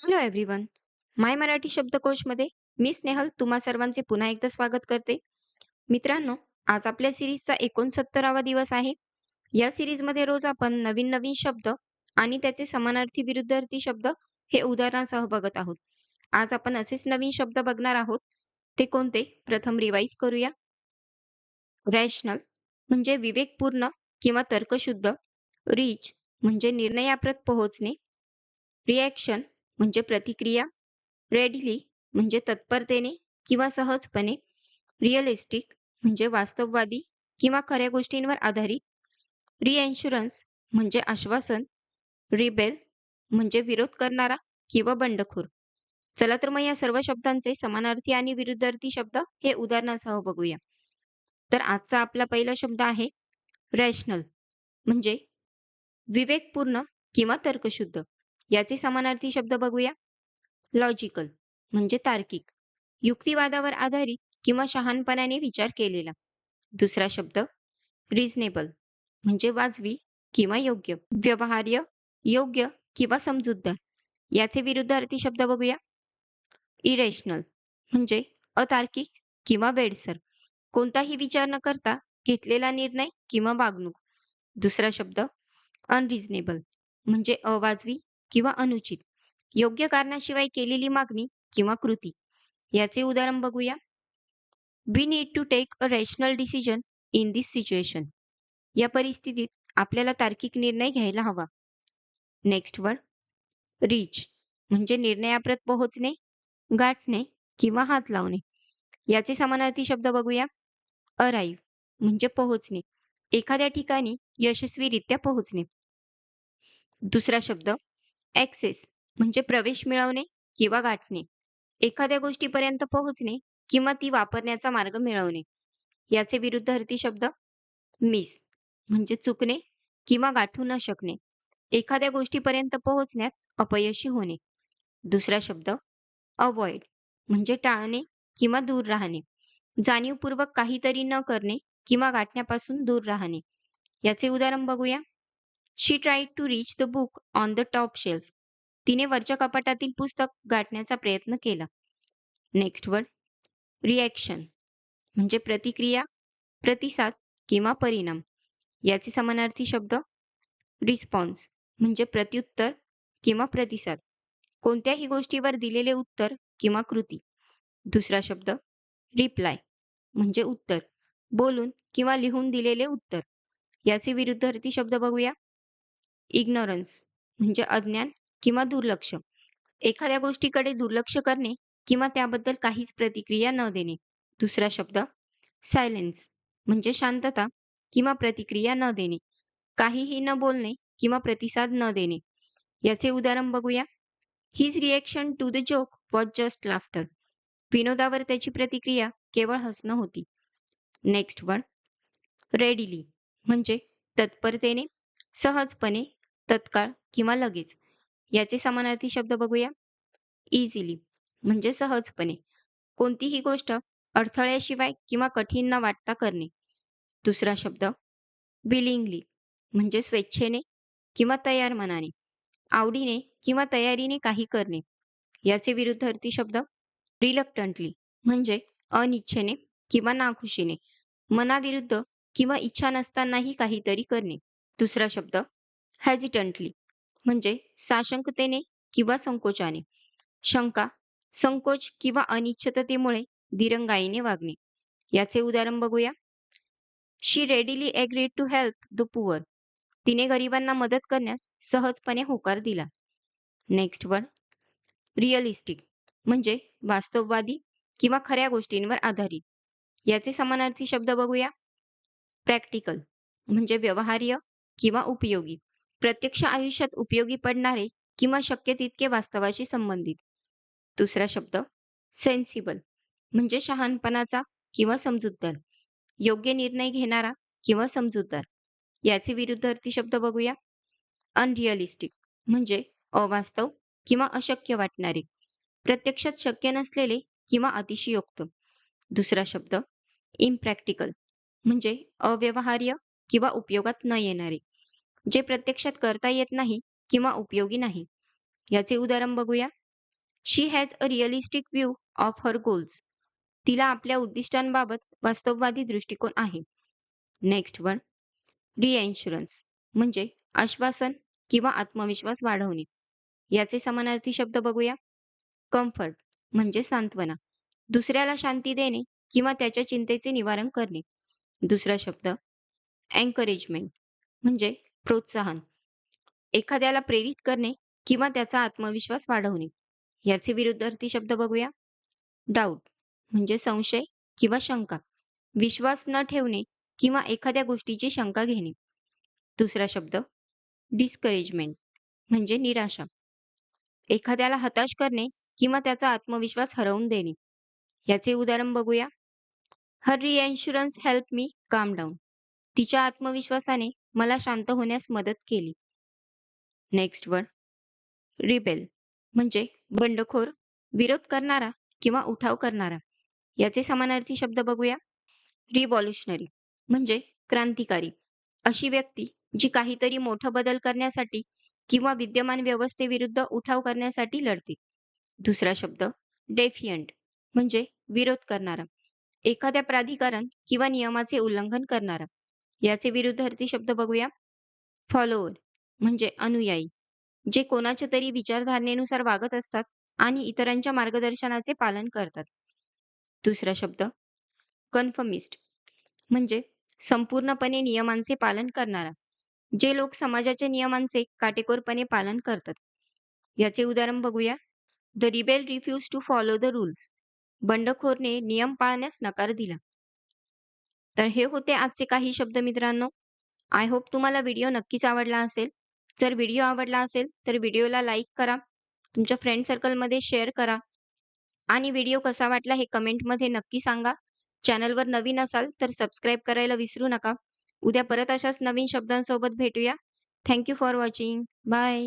Hello everyone my Marathi शब्दकोशमध्ये मी स्नेहल तुम्हा सर्वांचे पुन्हा एकदा स्वागत करते. मित्रांनो आज आपल्या सिरीजचा एकोणसत्तरावा दिवस आहे. या सिरीजमध्ये रोज आपण नवीन नवीन शब्द आणि त्याचे समानार्थी विरुद्धार्थी शब्द हे उदाहरणासह बघत आहोत. आज आपण असेच नवीन शब्द बघणार आहोत. ते कोणते? प्रथम रिवाईज करूया. रॅशनल म्हणजे विवेकपूर्ण किंवा तर्कशुद्ध. रिच म्हणजे निर्णयाप्रत पोहोचणे. रिॲक्शन म्हणजे प्रतिक्रिया रेडली म्हणजे तत्परतेने किंवा सहजपणे रिअलिस्टिक म्हणजे वास्तववादी किंवा खऱ्या गोष्टींवर आधारित रिएन्शुरन्स म्हणजे आश्वासन रिबेल म्हणजे विरोध करणारा किंवा बंडखोर. चला तर मग या सर्व शब्दांचे समानार्थी आणि विरुद्धार्थी शब्द हे उदाहरणासह बघूया. तर आजचा आपला पहिला शब्द आहे रॅशनल म्हणजे विवेकपूर्ण किंवा तर्कशुद्ध. याचे समानार्थी शब्द बघूया. लॉजिकल म्हणजे तार्किक. युक्तिवादावर आधारित किंवा शहाणपणाने विचार केलेला. दुसरा शब्द रिझनेबल म्हणजे वाजवी किंवा योग्य. व्यवहार्य योग्य किंवा समजूतदार. याचे विरुद्धार्थी शब्द बघूया. इरेशनल म्हणजे अतार्किक किंवा वेडसर. कोणताही विचार न करता घेतलेला निर्णय किंवा वागणूक. दुसरा शब्द अनरिजनेबल म्हणजे अवाजवी किंवा अनुचित. योग्य कारणाशिवाय केलेली मागणी किंवा कृती. याचे उदाहरण बघूया. We need to take a rational decision in this situation या परिस्थितीत आपल्याला तार्किक निर्णय घ्यायला हवा. नेक्स्ट वर्ड रीच म्हणजे निर्णयाप्रत पोहोचणे गाठणे किंवा हात लावणे. याचे समानार्थी शब्द बघूया. अराईव्ह म्हणजे पोहोचणे. एखाद्या ठिकाणी यशस्वीरित्या पोहोचणे. दुसरा शब्द. ॲक्सेस म्हणजे प्रवेश मिळवणे किंवा गाठणे. एखाद्या गोष्टीपर्यंत पोहोचणे किंवा ती वापरण्याचा मार्ग मिळवणे. याचे विरुद्धार्थी शब्द मिस म्हणजे चुकणे किंवा गाठू न शकणे. एखाद्या गोष्टीपर्यंत पोहोचण्यात अपयशी होणे. दुसरा शब्द अवॉइड म्हणजे टाळणे किंवा दूर राहणे. जाणीवपूर्वक काहीतरी न करणे किंवा गाठण्यापासून दूर राहणे. याचे उदाहरण बघूया. She tried to reach the book on the top shelf तिने वरच्या कपाटातील पुस्तक गाठण्याचा प्रयत्न केला. नेक्स्ट वर्ड रिॲक्शन म्हणजे प्रतिक्रिया प्रतिसाद किंवा परिणाम. याचे समानार्थी शब्द रिस्पॉन्स म्हणजे प्रत्युत्तर किंवा प्रतिसाद. कोणत्याही गोष्टीवर दिलेले उत्तर किंवा कृती. दुसरा शब्द रिप्लाय म्हणजे उत्तर. बोलून किंवा लिहून दिलेले उत्तर. याचे विरुद्धार्थी शब्द बघूया. इग्नोरन्स म्हणजे अज्ञान किंवा दुर्लक्ष. एखाद्या गोष्टीकडे दुर्लक्ष करणे किंवा त्याबद्दल काहीच प्रतिक्रिया न देणे. दुसरा शब्द सायलेन्स म्हणजे शांतता किंवा प्रतिक्रिया न देणे. काहीही न बोलणे किंवा प्रतिसाद न देणे. याचे उदाहरण बघूया. His reaction to the joke was just laughter विनोदावर त्याची प्रतिक्रिया केवळ हसणं होती. नेक्स्ट वन रेडिली म्हणजे तत्परतेने सहजपणे तत्काळ किंवा लगेच. याचे समानार्थी शब्द बघूया. इझिली म्हणजे सहजपणे. कोणतीही गोष्ट अडथळ्याशिवाय किंवा कठीण न वाटता करणे. दुसरा शब्द विलिंगली म्हणजे स्वेच्छेने किंवा तयार मनाने. आवडीने किंवा तयारीने काही करणे. याचे विरुद्धार्थी शब्द रिलक्टंटली म्हणजे अनिच्छेने किंवा नाखुशीने. मनाविरुद्ध किंवा इच्छा नसतानाही काहीतरी करणे. दुसरा शब्द हॅझिटंटली म्हणजे साशंकतेने किंवा संकोचाने. शंका संकोच किंवा अनिश्चिततेमुळे दिरंगाईने वागणे. याचे उदाहरण बघूया. She readily agreed to help the poor तिने गरिबांना मदत करण्यास सहजपणे होकार दिला. नेक्स्ट वर्ड रिअलिस्टिक म्हणजे वास्तववादी किंवा खऱ्या गोष्टींवर आधारित. याचे समानार्थी शब्द बघूया. प्रॅक्टिकल म्हणजे व्यवहार्य किंवा उपयोगी. प्रत्यक्ष आयुष्यात उपयोगी पडणारे किंवा शक्य तितके वास्तवाशी संबंधित. दुसरा शब्द सेन्सिबल म्हणजे शहाणपणाचा किंवा समजूतदार योग्य निर्णय घेणारा किंवा समजूतदार. याचे विरुद्धार्थी शब्द बघूया. अनरिअलिस्टिक म्हणजे अवास्तव किंवा अशक्य वाटणारे प्रत्यक्षात शक्य नसलेले किंवा अतिशयोक्त. दुसरा शब्द इम्प्रॅक्टिकल म्हणजे अव्यवहार्य किंवा उपयोगात न येणारे. जे प्रत्यक्षात करता येत नाही किंवा उपयोगी नाही. याचे उदाहरण बघूया. She has a realistic view of her goals तिला आपल्या उद्दिष्टांबाबत वास्तववादी दृष्टिकोन आहे. नेक्स्ट वन रिएन्शुरन्स म्हणजे आश्वासन किंवा आत्मविश्वास वाढवणे. याचे समानार्थी शब्द बघूया. कम्फर्ट म्हणजे सांत्वना. दुसऱ्याला शांती देणे किंवा त्याच्या चिंतेचे निवारण करणे. दुसरा शब्द एन्करेजमेंट म्हणजे प्रोत्साहन. एखाद्याला प्रेरित करणे किंवा त्याचा आत्मविश्वास वाढवणे. याचे विरुद्धार्थी शब्द बघूया. डाऊट म्हणजे संशय किंवा शंका. विश्वास न ठेवणे किंवा एखाद्या गोष्टीची शंका घेणे. दुसरा शब्द डिस्करेजमेंट म्हणजे निराशा. एखाद्याला हताश करणे किंवा त्याचा आत्मविश्वास हरवून देणे. याचे उदाहरण बघूया. हर रिएन्शुरन्स हेल्प मी काम डाऊन तिच्या आत्मविश्वासाने मला शांत होण्यास मदत केली. नेक्स्ट वन रिबेल म्हणजे बंडखोर विरोध करणारा किंवा उठाव करणारा. याचे समानार्थी शब्द बघूया. रिव्हॉल्युशनरी म्हणजे क्रांतिकारी. अशी व्यक्ती जी काहीतरी मोठं बदल करण्यासाठी किंवा विद्यमान व्यवस्थेविरुद्ध उठाव करण्यासाठी लढते. दुसरा शब्द डेफियंट म्हणजे विरोध करणारा. एखाद्या प्राधिकरण किंवा नियमाचे उल्लंघन करणारा. याचे विरुद्धार्थी शब्द बघूया. फॉलोअर म्हणजे अनुयायी जे कोणाच्या तरी विचारधारणेनुसार वागत असतात आणि इतरांच्या मार्गदर्शनाचे पालन करतात. दुसरा शब्द कन्फर्मिस्ट म्हणजे संपूर्णपणे नियमांचे पालन करणारा जे लोक समाजाच्या नियमांचे काटेकोरपणे पालन करतात. याचे उदाहरण बघूया. The rebel refuse to follow the rules बंडखोरने नियम पाळण्यास नकार दिला. तर हे होते आजचे काही शब्द मित्रांनो. आय होप तुम्हाला व्हिडिओ नक्कीच आवडला असेल. जर व्हिडिओ आवडला असेल तर व्हिडिओला लाईक करा. तुमच्या फ्रेंड सर्कलमध्ये शेअर करा. आणि व्हिडिओ कसा वाटला हे कमेंटमध्ये नक्की सांगा. चॅनलवर नवीन असाल तर सबस्क्राईब करायला विसरू नका. उद्या परत अशाच नवीन शब्दांसोबत भेटूया. Thank you for watching bye